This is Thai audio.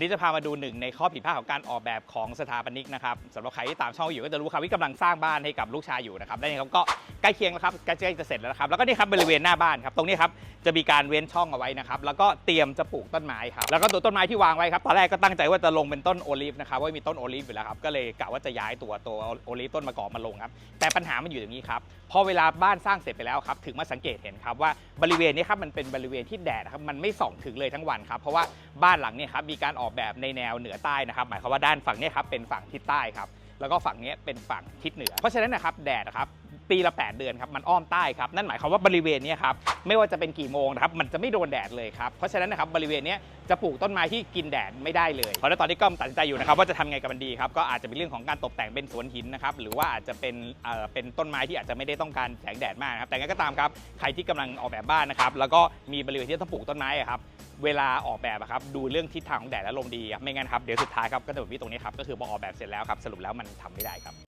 วันนี้จะพามาดูหนึ่งในข้อผิดพลาดของการออกแบบของสถาปนิกนะครับสำหรับใครที่ตามช่องอยู่ก็จะรู้ครับวิกำลังสร้างบ้านให้กับลูกชายอยู่นะครับและนี่เขาก็ ใกล้เคียงแล้วครับใกล้จะเสร็จแล้วนะครับแล้วก็นี่ครับบริเวณหน้าบ้านครับตรงนี้ครับจะมีการเว้นช่องเอาไว้นะครับแล้วก็เตรียมจะปลูกต้นไม้ครับแล้วก็ตัวต้นไม้ที่วางไว้ครับตอนแรกก็ตั้งใจว่าจะลงเป็นต้นโอลิฟนะครับว่ามีต้นโอลิฟอยู่แล้วครับก็เลยกะว่าจะย้ายตัวตัวโอลิฟต้นมะกอกมาลงครับแต่ปัญหามันอยู่อย่างนี้ครับพอเวลาบ้านสร้างเสร็จไปแล้วครับถึงมาสังเกตเห็นครับว่าบริเวณนี้ครับมันเป็นบริเวณที่แดดครับมันไม่ส่องถึงเลยทั้งวันครับเพราะว่าบ้านหลังนี่ยครับมีการออกแบบในแนวเหนือใต้นะครับหมายความว่าด้านฝั่งนี้ครับเป็นฝั่งทิศใต้ครับแล้วก็ฝั่งนี้เป็นฝั่งทิศเหนือ เพราะฉะนั้นนะครับแดดนะครับ ปีละ 8 เดือนครับมันอ้อมใต้ครับนั่นหมายความว่าบริเวณนี้ครับไม่ว่าจะเป็นกี่โมงนะครับมันจะไม่โดนแดดเลยครับเพราะฉะนั้นนะครับบริเวณนี้จะปลูกต้นไม้ที่กินแดดไม่ได้เลย เพราะฉะนั้นตอนนี้ก็ตัดสินใจอยู่นะครับว่าจะทำไงกับมันดีครับก็อาจจะเป็นเรื่องของการตกแต่งเป็นสวนหินนะครับหรือว่าอาจจะเป็นเอ่อเป็นต้นไม้ที่อาจจะไม่ได้ต้องการแสงแดดมากนะครับแต่ไงก็ตามครับใครที่กำลังออกแบบบ้านนะครับแล้วก็มีบริเวณที่ต้องปลูกต้นไม้อะครับเวลาออกแบบอะครับดูเรื่องทิศทางของแดดและลมดีครับไม่งั้นครับเดี๋ยวสุดท้ายครับก็จะแบบที่ตรงนี้ครับก็คือพอออกแบบเสร็จแล้วครับสรุปแล้วมันทำไม่ได้ครับ